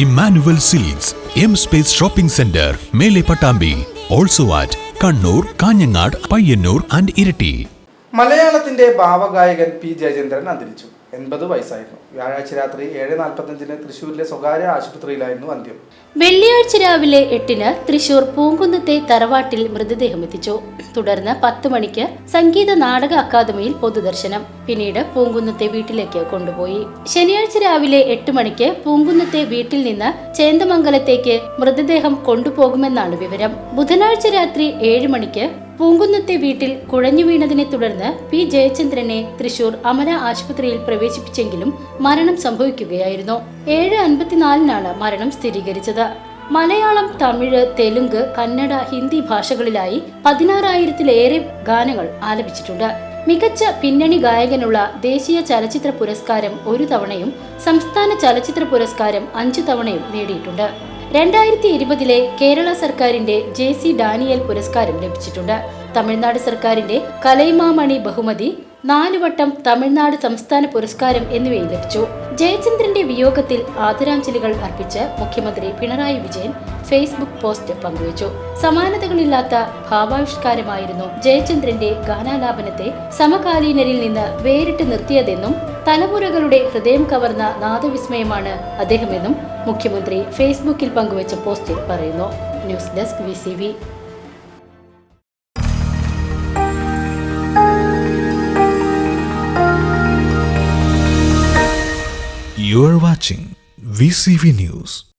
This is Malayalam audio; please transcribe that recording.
Immanuel silks M space shopping centre Mele Pattambi also at Kannur Kanhangad Payyanur and Iritty. മലയാളത്തിന്റെ ഭാവഗായകൻ പി ജയചന്ദ്രൻ അന്തരിച്ചു. എൺപത് വയസ്സായിരുന്നു. വ്യാഴാഴ്ച രാത്രി ഏഴ് നാൽപ്പത്തഞ്ചിന് തൃശൂരിലെ സ്വകാര്യ ആശുപത്രിയിലായിരുന്നു അന്ത്യം. വെള്ളിയാഴ്ച രാവിലെ എട്ടിന് തൃശൂർ പൂങ്കുന്നത്തെ തറവാട്ടിൽ മൃതദേഹം എത്തിച്ചു. തുടർന്ന് പത്ത് മണിക്ക് സംഗീത നാടക അക്കാദമിയിൽ പൊതുദർശനം. പിന്നീട് പൂങ്കുന്നത്തെ വീട്ടിലേക്ക് കൊണ്ടുപോയി. ശനിയാഴ്ച രാവിലെ എട്ട് മണിക്ക് പൂങ്കുന്നത്തെ വീട്ടിൽ നിന്ന് ചേന്ദമംഗലത്തേക്ക് മൃതദേഹം കൊണ്ടുപോകുമെന്നാണ് വിവരം. ബുധനാഴ്ച രാത്രി ഏഴ് മണിക്ക് പൂങ്കുന്നത്തെ വീട്ടിൽ കുഴഞ്ഞു വീണതിനെ തുടർന്ന് പി ജയചന്ദ്രനെ തൃശൂർ അമര ആശുപത്രിയിൽ പ്രവേശിപ്പിച്ചെങ്കിലും മരണം സംഭവിക്കുകയായിരുന്നു. ഏഴ് അൻപത്തിനാലിനാണ് മരണം സ്ഥിരീകരിച്ചത്. മലയാളം തമിഴ് തെലുങ്ക് കന്നഡ ഹിന്ദി ഭാഷകളിലായി പതിനാറായിരത്തിലേറെ ഗാനങ്ങൾ ആലപിച്ചിട്ടുണ്ട്. മികച്ച പിന്നണി ഗായകനുള്ള ദേശീയ ചലച്ചിത്ര പുരസ്കാരം ഒരു തവണയും സംസ്ഥാന ചലച്ചിത്ര പുരസ്കാരം അഞ്ചു തവണയും നേടിയിട്ടുണ്ട്. രണ്ടായിരത്തി ഇരുപതിലെ കേരള സർക്കാരിന്റെ ജെ സി ഡാനിയൽ പുരസ്കാരം ലഭിച്ചിട്ടുണ്ട്. തമിഴ്നാട് സർക്കാരിന്റെ കലൈമാമണി ബഹുമതി നാലുവട്ടം തമിഴ്നാട് സംസ്ഥാന പുരസ്കാരം എന്നിവയും ലഭിച്ചു. ജയചന്ദ്രന്റെ വിയോഗത്തിൽ ആദരാഞ്ജലികൾ അർപ്പിച്ച് മുഖ്യമന്ത്രി പിണറായി വിജയൻ ഫേസ്ബുക്ക് പോസ്റ്റ് പങ്കുവച്ചു. സമാനതകളില്ലാത്ത ഭാവാവിഷ്കാരമായിരുന്നു ജയചന്ദ്രന്റെ ഗാനാലാപനത്തെ സമകാലീനരിൽ നിന്ന് വേറിട്ട് നിർത്തിയതെന്നും തലമുറകളുടെ ഹൃദയം കവർന്ന നാദവിസ്മയമാണ് അദ്ദേഹമെന്നും മുഖ്യമന്ത്രി ഫേസ്ബുക്കിൽ പങ്കുവച്ച പോസ്റ്റിൽ പറയുന്നു ന്യൂസ് ഡെസ്ക് വി You are watching VCV News.